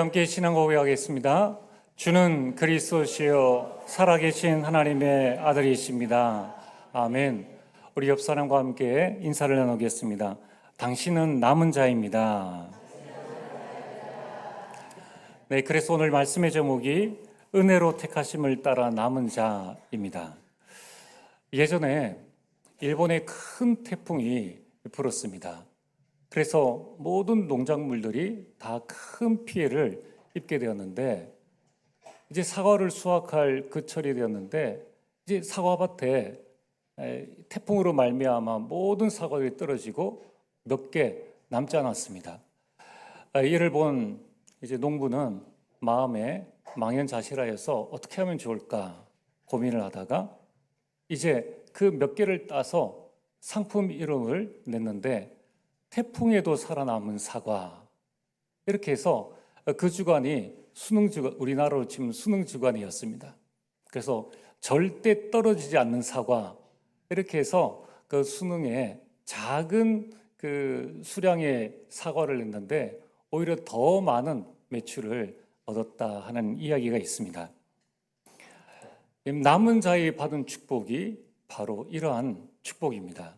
함께 신앙 고백하겠습니다. 주는 그리스도시요 살아계신 하나님의 아들이십니다. 아멘. 우리 옆 사람과 함께 인사를 나누겠습니다. 당신은 남은 자입니다. 네, 그래서 오늘 말씀의 제목이 은혜로 택하심을 따라 남은 자입니다. 예전에 일본에 큰 태풍이 불었습니다. 그래서 모든 농작물들이 다 큰 피해를 입게 되었는데 이제 사과를 수확할 그 철이 되었는데 이제 사과밭에 에, 태풍으로 말미암아 모든 사과들이 떨어지고 몇 개 남지 않았습니다. 아, 이를 본 이제 농부는 마음에 망연자실하여서 어떻게 하면 좋을까 고민을 하다가 이제 그 몇 개를 따서 상품 이름을 냈는데 태풍에도 살아남은 사과 이렇게 해서 그 주간이 수능 주간 우리나라로 치면 수능 주간이었습니다. 그래서 절대 떨어지지 않는 사과 이렇게 해서 그 수능에 작은 그 수량의 사과를 냈는데 오히려 더 많은 매출을 얻었다 하는 이야기가 있습니다. 남은 자의 받은 축복이 바로 이러한 축복입니다.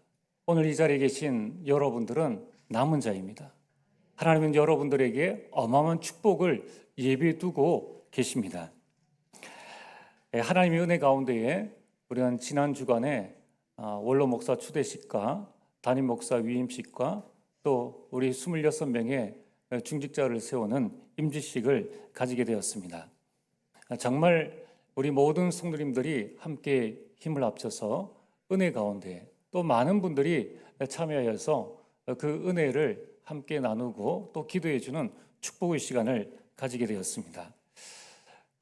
오늘 이 자리에 계신 여러분들은 남은 자입니다. 하나님은 여러분들에게 어마어마한 축복을 예비해 두고 계십니다. 예, 하나님의 은혜 가운데에 우리는 지난 주간에 아, 원로 목사 추대식과 담임 목사 위임식과 또 우리 26명의 중직자를 세우는 임지식을 가지게 되었습니다. 아, 정말 우리 모든 성도님들이 함께 힘을 합쳐서 은혜 가운데 또 많은 분들이 참여하여서 그 은혜를 함께 나누고 또 기도해 주는 축복의 시간을 가지게 되었습니다.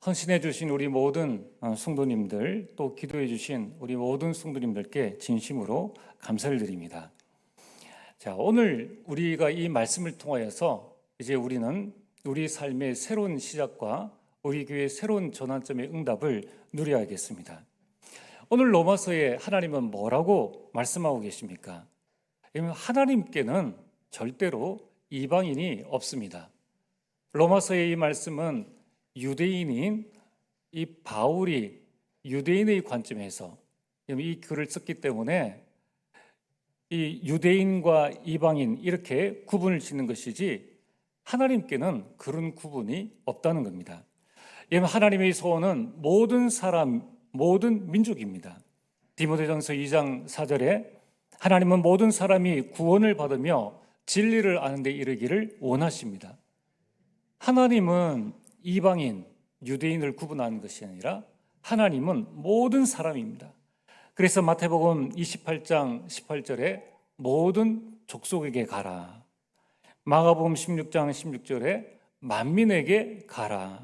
헌신해 주신 우리 모든 어, 성도님들 또 기도해 주신 우리 모든 성도님들께 진심으로 감사를 드립니다. 자, 오늘 우리가 이 말씀을 통하여서 이제 우리는 우리 삶의 새로운 시작과 우리 교회의 새로운 전환점의 응답을 누려야겠습니다. 오늘 로마서에 하나님은 뭐라고 말씀하고 계십니까? 하나님께는 절대로 이방인이 없습니다. 로마서의 이 말씀은 유대인인 이 바울이 유대인의 관점에서 이 글을 썼기 때문에 이 유대인과 이방인 이렇게 구분을 짓는 것이지 하나님께는 그런 구분이 없다는 겁니다. 하나님의 소원은 모든 사람, 모든 민족입니다. 디모데전서 2장 4절에 하나님은 모든 사람이 구원을 받으며 진리를 아는 데 이르기를 원하십니다. 하나님은 이방인, 유대인을 구분하는 것이 아니라 하나님은 모든 사람입니다. 그래서 마태복음 28장 18절에 모든 족속에게 가라. 마가복음 16장 16절에 만민에게 가라.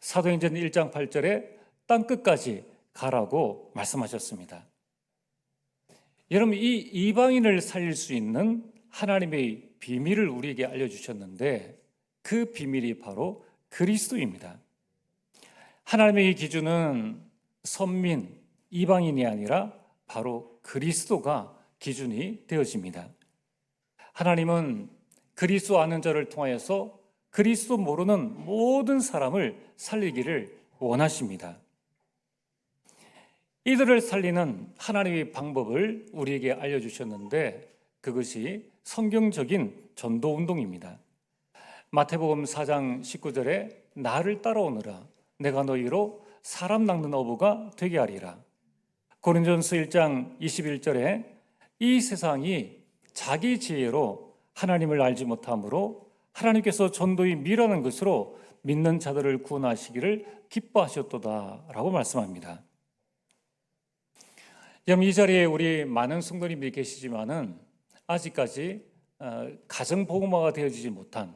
사도행전 1장 8절에 땅 끝까지 가라고 말씀하셨습니다. 여러분 이 이방인을 살릴 수 있는 하나님의 비밀을 우리에게 알려주셨는데 그 비밀이 바로 그리스도입니다. 하나님의 기준은 선민, 이방인이 아니라 바로 그리스도가 기준이 되어집니다. 하나님은 그리스도 아는 자를 통하여서 그리스도 모르는 모든 사람을 살리기를 원하십니다. 이들을 살리는 하나님의 방법을 우리에게 알려주셨는데 그것이 성경적인 전도 운동입니다. 마태복음 4장 19절에 나를 따라오느라 내가 너희로 사람 낚는 어부가 되게 하리라. 고린전서 1장 21절에 이 세상이 자기 지혜로 하나님을 알지 못함으로 하나님께서 전도의 미라는 것으로 믿는 자들을 구원하시기를 기뻐하셨도다라고 말씀합니다. 이 자리에 우리 많은 성도님들이 계시지만은 아직까지 어, 가정 보호마가 되어지지 못한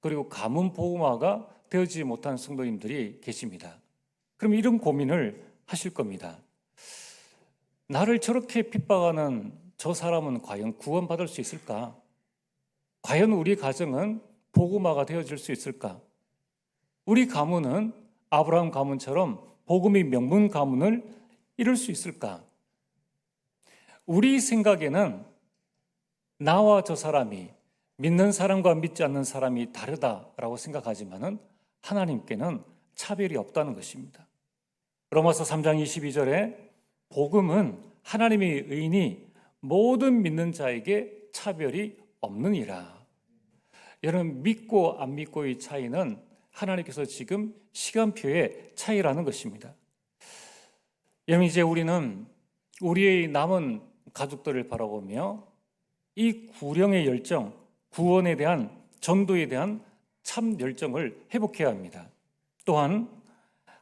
그리고 가문 보호마가 되어지지 못한 성도님들이 계십니다. 그럼 이런 고민을 하실 겁니다. 나를 저렇게 핍박하는 저 사람은 과연 구원받을 수 있을까? 과연 우리 가정은 복음화가 되어질 수 있을까? 우리 가문은 아브라함 가문처럼 복음의 명문 가문을 이룰 수 있을까? 우리 생각에는 나와 저 사람이 믿는 사람과 믿지 않는 사람이 다르다라고 생각하지만은 하나님께는 차별이 없다는 것입니다. 로마서 3장 22절에 복음은 하나님의 의인이 모든 믿는 자에게 차별이 없느니라. 여러분 믿고 안 믿고의 차이는 하나님께서 지금 시간표의 차이라는 것입니다. 여러분 이제 우리는 우리의 남은 가족들을 바라보며 이 구령의 열정, 구원에 대한 전도에 대한 참 열정을 회복해야 합니다. 또한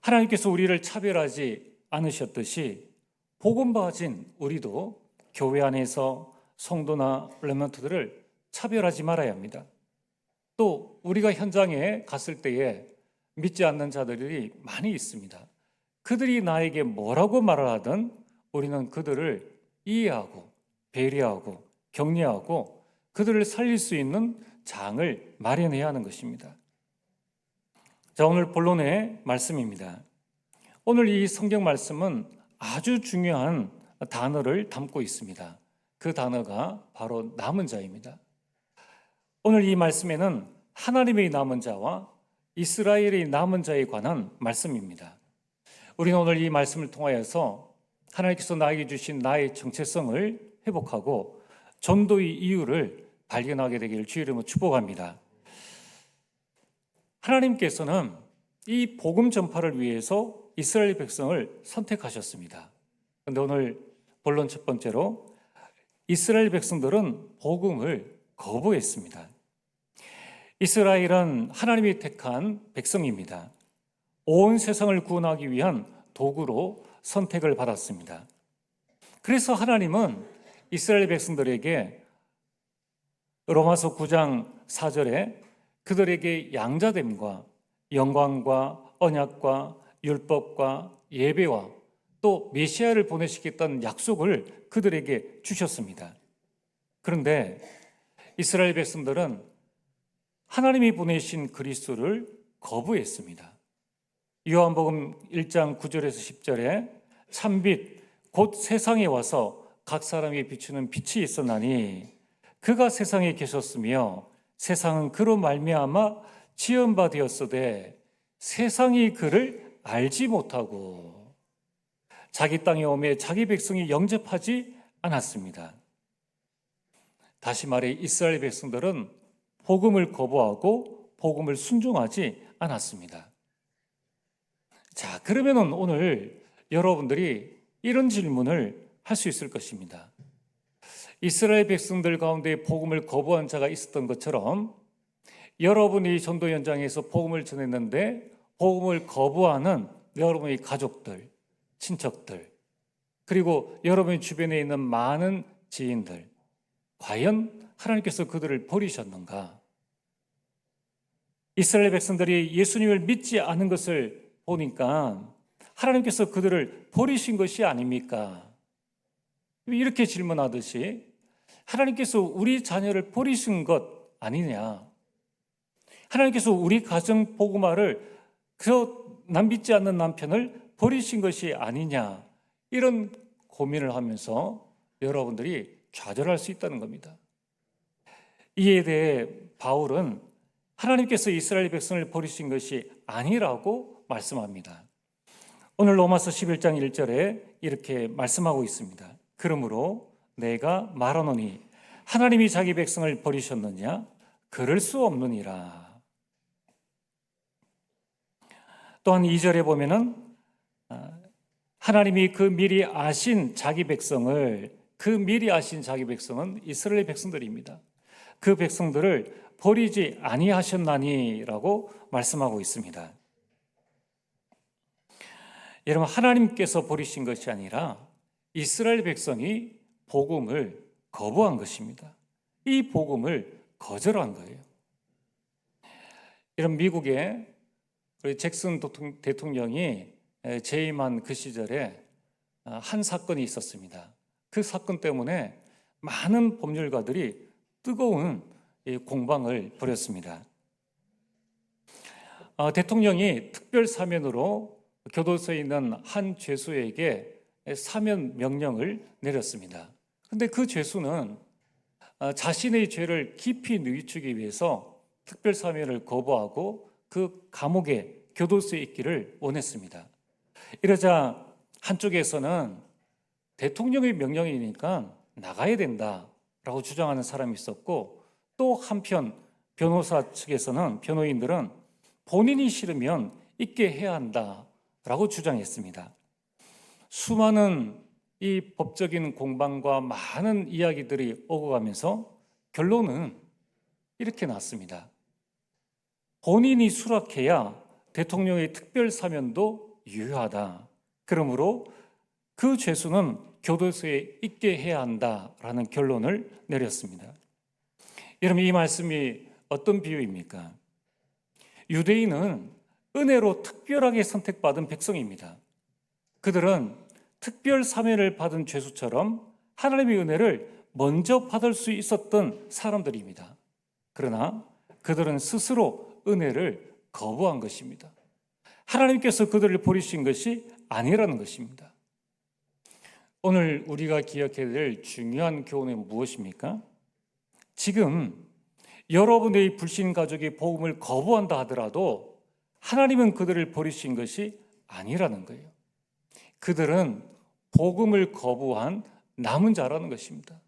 하나님께서 우리를 차별하지 않으셨듯이 복음 받은 우리도 교회 안에서 성도나 레먼트들을 차별하지 말아야 합니다. 또 우리가 현장에 갔을 때에 믿지 않는 자들이 많이 있습니다. 그들이 나에게 뭐라고 말을 하든 우리는 그들을 이해하고 배려하고 격려하고 그들을 살릴 수 있는 장을 마련해야 하는 것입니다. 자, 오늘 본론의 말씀입니다. 오늘 이 성경 말씀은 아주 중요한 단어를 담고 있습니다. 그 단어가 바로 남은 자입니다. 오늘 이 말씀에는 하나님의 남은 자와 이스라엘의 남은 자에 관한 말씀입니다. 우리는 오늘 이 말씀을 통하여서 하나님께서 나에게 주신 나의 정체성을 회복하고 전도의 이유를 발견하게 되기를 주의 이름으로 축복합니다. 하나님께서는 이 복음 전파를 위해서 이스라엘 백성을 선택하셨습니다. 그런데 오늘 본론 첫 번째로 이스라엘 백성들은 복음을 거부했습니다. 이스라엘은 하나님이 택한 백성입니다. 온 세상을 구원하기 위한 도구로 선택을 받았습니다. 그래서 하나님은 이스라엘 백성들에게 로마서 9장 4절에 그들에게 양자됨과 영광과 언약과 율법과 예배와 또 메시아를 보내시겠다는 약속을 그들에게 주셨습니다. 그런데 이스라엘 백성들은 하나님이 보내신 그리스도를 거부했습니다. 요한복음 1장 9절에서 10절에 참빛 곧 세상에 와서 각 사람이 비추는 빛이 있었나니 그가 세상에 계셨으며 세상은 그로 말미암아 지은 바 되었으되 세상이 그를 알지 못하고 자기 땅에 오매 자기 백성이 영접하지 않았습니다. 다시 말해 이스라엘 백성들은 복음을 거부하고 복음을 순종하지 않았습니다. 자, 그러면은 오늘 여러분들이 이런 질문을 할 수 있을 것입니다. 이스라엘 백성들 가운데 복음을 거부한 자가 있었던 것처럼 여러분이 전도 현장에서 복음을 전했는데 복음을 거부하는 여러분의 가족들, 친척들, 그리고 여러분 주변에 있는 많은 지인들, 과연 하나님께서 그들을 버리셨는가? 이스라엘 백성들이 예수님을 믿지 않은 것을 보니까 하나님께서 그들을 버리신 것이 아닙니까? 이렇게 질문하듯이 하나님께서 우리 자녀를 버리신 것 아니냐? 하나님께서 우리 가정 복음화를 그남 믿지 않는 남편을 버리신 것이 아니냐? 이런 고민을 하면서 여러분들이 좌절할 수 있다는 겁니다. 이에 대해 바울은 하나님께서 이스라엘 백성을 버리신 것이 아니라고 말씀합니다. 오늘 로마서 11장 1절에 이렇게 말씀하고 있습니다. 그러므로 내가 말하노니 하나님이 자기 백성을 버리셨느냐? 그럴 수 없느니라. 또한 2절에 보면은 아, 하나님이 그 미리 아신 자기 백성을 그 미리 아신 자기 백성은 이스라엘 백성들입니다. 그 백성들을 버리지 아니하셨나니라고 말씀하고 있습니다. 여러분 하나님께서 버리신 것이 아니라 이스라엘 백성이 복음을 거부한 것입니다. 이 복음을 거절한 거예요. 이런 미국의 잭슨 대통령이 재임한 그 시절에 한 사건이 있었습니다. 그 사건 때문에 많은 법률가들이 뜨거운 공방을 벌였습니다. 어, 대통령이 특별 사면으로 교도소에 있는 한 죄수에게 사면 명령을 내렸습니다. 그런데 그 죄수는 어, 자신의 죄를 깊이 뉘우치기 위해서 특별 사면을 거부하고 그 감옥에 교도소에 있기를 원했습니다. 이러자 한쪽에서는 대통령의 명령이니까 나가야 된다라고 주장하는 사람이 있었고 또 한편 변호사 측에서는 변호인들은 본인이 싫으면 있게 해야 한다 라고 주장했습니다. 수많은 이 법적인 공방과 많은 이야기들이 오고 가면서 결론은 이렇게 났습니다. 본인이 수락해야 대통령의 특별 사면도 유효하다. 그러므로 그 죄수는 교도소에 있게 해야 한다라는 결론을 내렸습니다. 여러분 이 말씀이 어떤 비유입니까? 유대인은 은혜로 특별하게 선택받은 백성입니다. 그들은 특별 사면을 받은 죄수처럼 하나님의 은혜를 먼저 받을 수 있었던 사람들입니다. 그러나 그들은 스스로 은혜를 거부한 것입니다. 하나님께서 그들을 버리신 것이 아니라는 것입니다. 오늘 우리가 기억해야 될 중요한 교훈은 무엇입니까? 지금 여러분의 불신 가족이 복음을 거부한다 하더라도 하나님은 그들을 버리신 것이 아니라는 거예요. 그들은 복음을 거부한 남은 자라는 것입니다.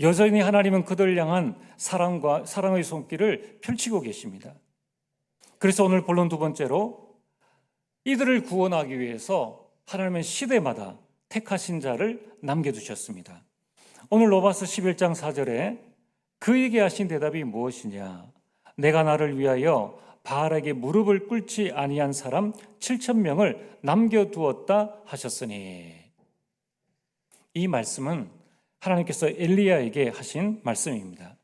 여전히 하나님은 그들을 향한 사랑과 사랑의 손길을 펼치고 계십니다. 그래서 오늘 본론 두 번째로 이들을 구원하기 위해서 하나님은 시대마다 택하신 자를 남겨두셨습니다. 오늘 로마서 11장 4절에 그에게 하신 대답이 무엇이냐? 내가 나를 위하여 바알에게 무릎을 꿇지 아니한 사람 7천 명을 남겨두었다 하셨으니 이 말씀은 하나님께서 엘리야에게 하신 말씀입니다.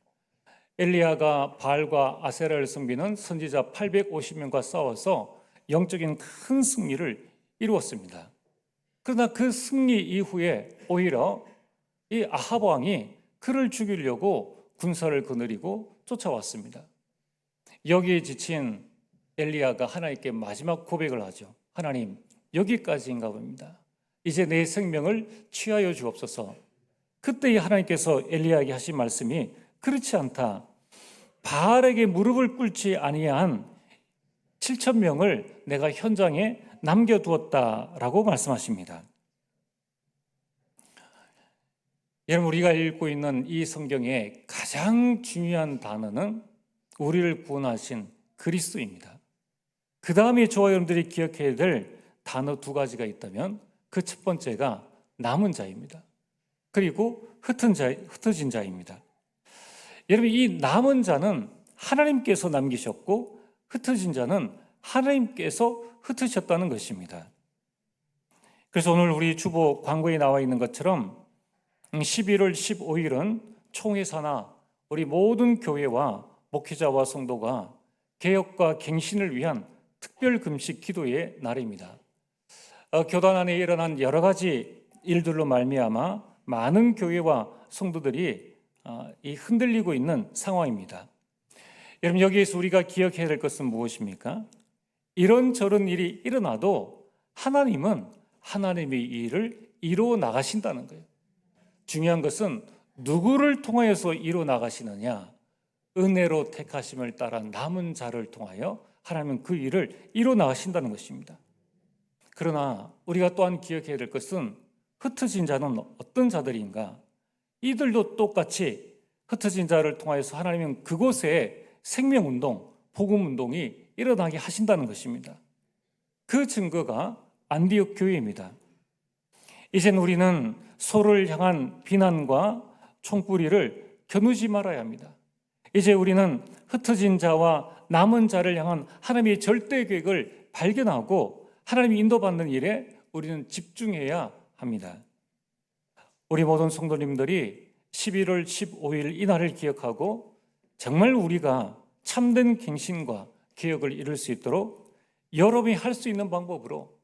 엘리야가 바알과 아세라를 섬기는 선지자 850명과 싸워서 영적인 큰 승리를 이루었습니다. 그러나 그 승리 이후에 오히려 이 아합 왕이 그를 죽이려고 군사를 거느리고 쫓아왔습니다. 여기에 지친 엘리야가 하나님께 마지막 고백을 하죠. 하나님, 여기까지인가 봅니다. 이제 내 생명을 취하여 주옵소서. 그때 하나님께서 엘리야에게 하신 말씀이 그렇지 않다. 바알에게 무릎을 꿇지 아니한 7천 명을 내가 현장에 남겨두었다라고 말씀하십니다. 여러분 우리가 읽고 있는 이 성경의 가장 중요한 단어는 우리를 구원하신 그리스도입니다. 그 다음에 저와 여러분들이 기억해야 될 단어 두 가지가 있다면 그 첫 번째가 남은 자입니다. 그리고 흩은 자, 흩어진 자입니다. 여러분 이 남은 자는 하나님께서 남기셨고 흩어진 자는 하나님께서 흩으셨다는 것입니다. 그래서 오늘 우리 주보 광고에 나와 있는 것처럼 11월 15일은 총회사나 우리 모든 교회와 목회자와 성도가 개혁과 갱신을 위한 특별 금식 기도의 날입니다. 어, 교단 안에 일어난 여러 가지 일들로 말미암아 많은 교회와 성도들이 어, 이 흔들리고 있는 상황입니다. 여러분 여기에서 우리가 기억해야 될 것은 무엇입니까? 이런 저런 일이 일어나도 하나님은 하나님의 일을 이루어 나가신다는 거예요. 중요한 것은 누구를 통하여서 이루어 나가시느냐? 은혜로 택하심을 따라 남은 자를 통하여 하나님은 그 일을 이루어 나가신다는 것입니다. 그러나 우리가 또한 기억해야 될 것은 흩어진 자는 어떤 자들인가? 이들도 똑같이 흩어진 자를 통하여서 하나님은 그곳에 생명운동, 복음운동이 일어나게 하신다는 것입니다. 그 증거가 안디옥 교회입니다. 이젠 우리는 서로를 향한 비난과 총뿌리를 겨누지 말아야 합니다. 이제 우리는 흩어진 자와 남은 자를 향한 하나님의 절대 계획을 발견하고 하나님이 인도받는 일에 우리는 집중해야 합니다. 우리 모든 성도님들이 11월 15일 이날을 기억하고 정말 우리가 참된 갱신과 개혁을 이룰 수 있도록 여러분이 할 수 있는 방법으로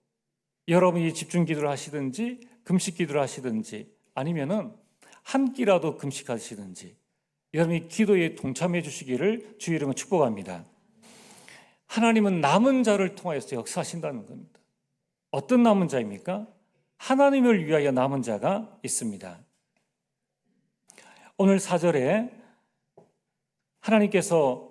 여러분이 집중 기도를 하시든지 금식 기도를 하시든지 아니면은 한 끼라도 금식하시든지 여러분이 기도에 동참해 주시기를 주의 이름으로 축복합니다. 하나님은 남은 자를 통하여서 역사하신다는 겁니다. 어떤 남은 자입니까? 하나님을 위하여 남은 자가 있습니다. 오늘 사절에 하나님께서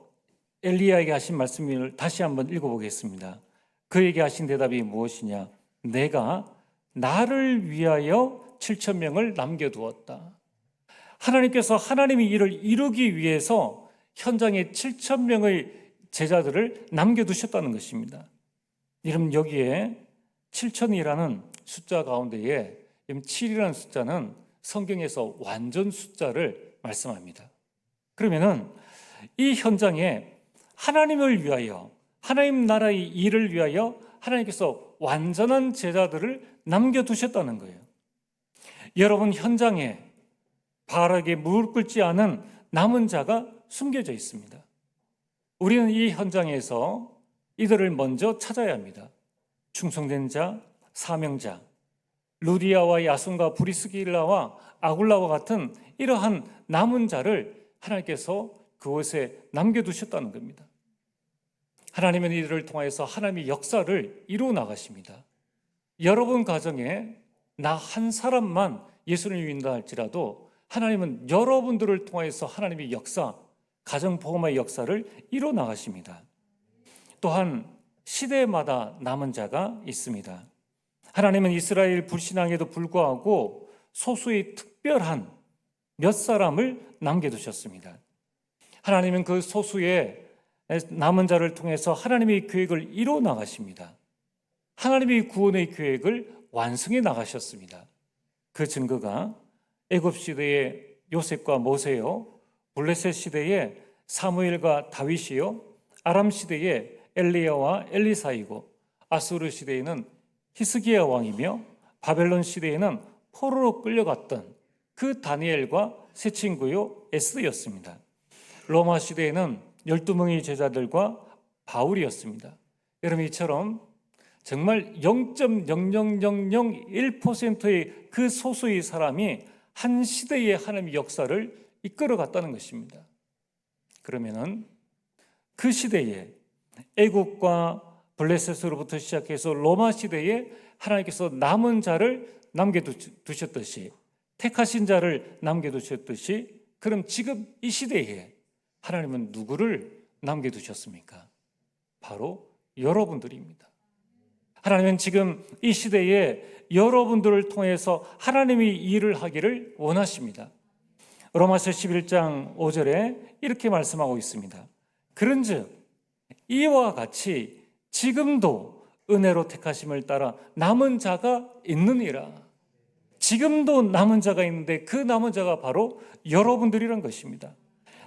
엘리야에게 하신 말씀을 다시 한번 읽어보겠습니다. 그에게 하신 대답이 무엇이냐? 내가 나를 위하여 7천 명을 남겨두었다. 하나님께서 하나님의 일을 이루기 위해서 현장에 7천 명의 제자들을 남겨두셨다는 것입니다. 여러분 여기에 7천이라는 숫자 가운데에 7이라는 숫자는 성경에서 완전 숫자를 말씀합니다. 그러면은 이 현장에 하나님을 위하여 하나님 나라의 일을 위하여 하나님께서 완전한 제자들을 남겨두셨다는 거예요. 여러분 현장에 바르게 무릎 꿇지 않은 남은 자가 숨겨져 있습니다. 우리는 이 현장에서 이들을 먼저 찾아야 합니다. 충성된 자, 사명자, 루디아와 야손과 브리스길라와 아굴라와 같은 이러한 남은 자를 하나님께서 그곳에 남겨두셨다는 겁니다. 하나님은 이들을 통하여서 하나님의 역사를 이루어 나가십니다. 여러분 가정에 나 한 사람만 예수를 믿는다 할지라도 하나님은 여러분들을 통하여서 하나님의 역사, 가정 복음의 역사를 이루어 나가십니다. 또한 시대마다 남은 자가 있습니다. 하나님은 이스라엘 불신앙에도 불구하고 소수의 특별한 몇 사람을 남겨두셨습니다. 하나님은 그 소수의 남은 자를 통해서 하나님의 계획을 이루어 나가십니다. 하나님의 구원의 계획을 완성해 나가셨습니다. 그 증거가 애굽 시대의 요셉과 모세요, 블레셋 시대의 사무엘과 다윗이요, 아람 시대의 엘리야와 엘리사이고 아수르 시대에는 히스기야 왕이며 바벨론 시대에는 포로로 끌려갔던 그 다니엘과 세 친구요 에스더였습니다. 로마 시대에는 12명의 제자들과 바울이었습니다. 여러분 이처럼 정말 0.00001%의 그 소수의 사람이 한 시대의 하나님의 역사를 이끌어 갔다는 것입니다. 그러면은 그 시대에 애국과 블레셋으로부터 시작해서 로마 시대에 하나님께서 남은 자를 남겨두셨듯이 택하신 자를 남겨두셨듯이 그럼 지금 이 시대에 하나님은 누구를 남겨두셨습니까? 바로 여러분들입니다. 하나님은 지금 이 시대에 여러분들을 통해서 하나님의 일을 하기를 원하십니다. 로마서 11장 5절에 이렇게 말씀하고 있습니다. 그런즉 이와 같이 지금도 은혜로 택하심을 따라 남은 자가 있느니라. 지금도 남은 자가 있는데 그 남은 자가 바로 여러분들이란 것입니다.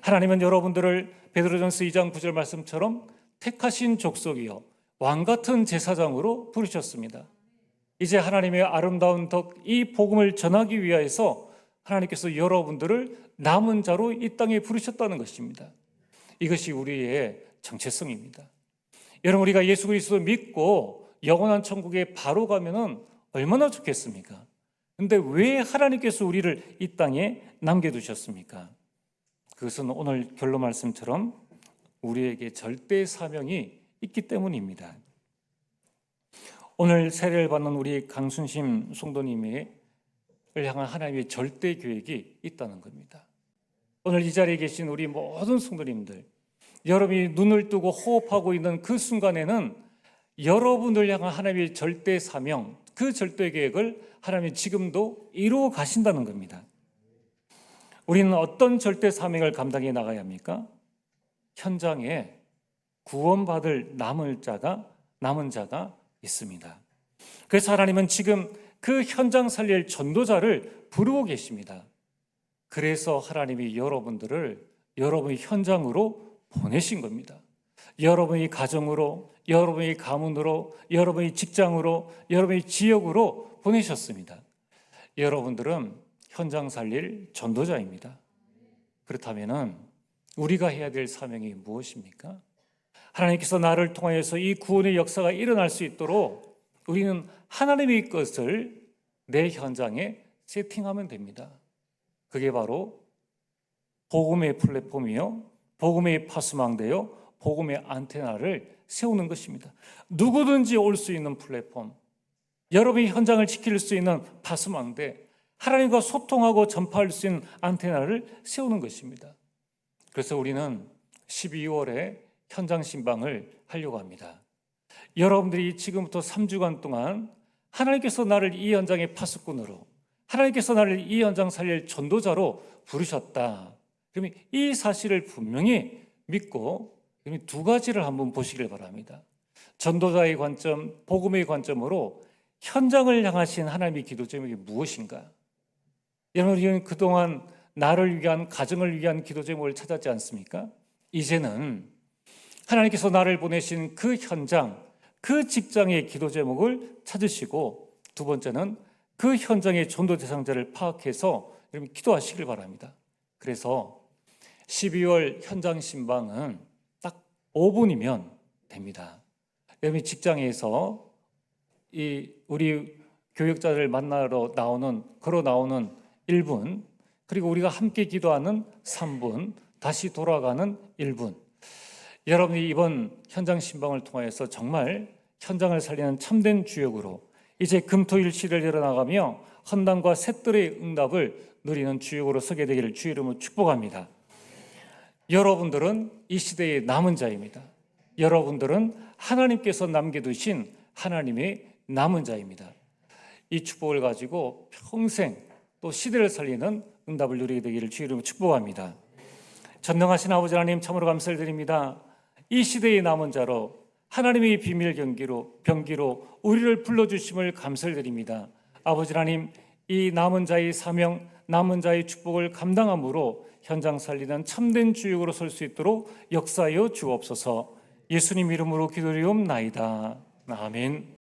하나님은 여러분들을 베드로전서 2장 9절 말씀처럼 택하신 족속이요 왕 같은 제사장으로 부르셨습니다. 이제 하나님의 아름다운 덕 이 복음을 전하기 위하여서 하나님께서 여러분들을 남은 자로 이 땅에 부르셨다는 것입니다. 이것이 우리의 정체성입니다. 여러분 우리가 예수 그리스도 믿고 영원한 천국에 바로 가면은 얼마나 좋겠습니까? 근데 왜 하나님께서 우리를 이 땅에 남겨 두셨습니까? 그것은 오늘 결론 말씀처럼 우리에게 절대 사명이 있기 때문입니다. 오늘 세례를 받는 우리 강순심 성도님을 향한 하나님의 절대 계획이 있다는 겁니다. 오늘 이 자리에 계신 우리 모든 성도님들, 여러분이 눈을 뜨고 호흡하고 있는 그 순간에는 여러분을 향한 하나님의 절대 사명, 그 절대 계획을 하나님이 지금도 이루어 가신다는 겁니다. 우리는 어떤 절대 사명을 감당해 나가야 합니까? 현장에 구원받을 남을 자가 남은 자가 있습니다. 그래서 하나님은 지금 그 현장 살릴 전도자를 부르고 계십니다. 그래서 하나님이 여러분들을 여러분의 현장으로 보내신 겁니다. 여러분의 가정으로, 여러분의 가문으로, 여러분의 직장으로, 여러분의 지역으로 보내셨습니다. 여러분들은 현장 살릴 전도자입니다. 그렇다면은 우리가 해야 될 사명이 무엇입니까? 하나님께서 나를 통하여서 이 구원의 역사가 일어날 수 있도록 우리는 하나님의 것을 내 현장에 세팅하면 됩니다. 그게 바로 복음의 플랫폼이요, 복음의 파수망대요, 복음의 안테나를 세우는 것입니다. 누구든지 올 수 있는 플랫폼, 여러분이 현장을 지킬 수 있는 파수망대, 하나님과 소통하고 전파할 수 있는 안테나를 세우는 것입니다. 그래서 우리는 12월에 현장 신방을 하려고 합니다. 여러분들이 지금부터 3주간 동안 하나님께서 나를 이 현장의 파수꾼으로 하나님께서 나를 이 현장 살릴 전도자로 부르셨다. 그러면 이 사실을 분명히 믿고 두 가지를 한번 보시길 바랍니다. 전도자의 관점, 복음의 관점으로 현장을 향하신 하나님의 기도 제목이 무엇인가? 여러분, 우리는 그동안 나를 위한, 가정을 위한 기도 제목을 찾았지 않습니까? 이제는 하나님께서 나를 보내신 그 현장, 그 직장의 기도 제목을 찾으시고 두 번째는 그 현장의 전도 대상자를 파악해서 여러분 기도하시길 바랍니다. 그래서 12월 현장 신방은 딱 5분이면 됩니다. 여러분 직장에서 이 우리 교육자를 만나러 나오는 걸어 나오는 1분 그리고 우리가 함께 기도하는 3분 다시 돌아가는 1분 여러분이 이번 현장 신방을 통하여서 정말 현장을 살리는 참된 주역으로 이제 금토일 시를 열어나가며 헌당과 셋들의 응답을 누리는 주역으로 서게 되기를 주 이름으로 축복합니다. 여러분들은 이 시대의 남은 자입니다. 여러분들은 하나님께서 남겨두신 하나님의 남은 자입니다. 이 축복을 가지고 평생 또 시대를 살리는 응답을 누리게 되기를 주 이름으로 축복합니다. 전능하신 아버지 하나님 참으로 감사를 드립니다. 이 시대의 남은 자로 하나님의 비밀 경기로 병기로 우리를 불러 주심을 감사를 드립니다. 아버지 하나님 이 남은 자의 사명 남은 자의 축복을 감당함으로 현장 살리는 참된 주역으로 설 수 있도록 역사하여 주옵소서 예수님 이름으로 기도리옵나이다. 아멘.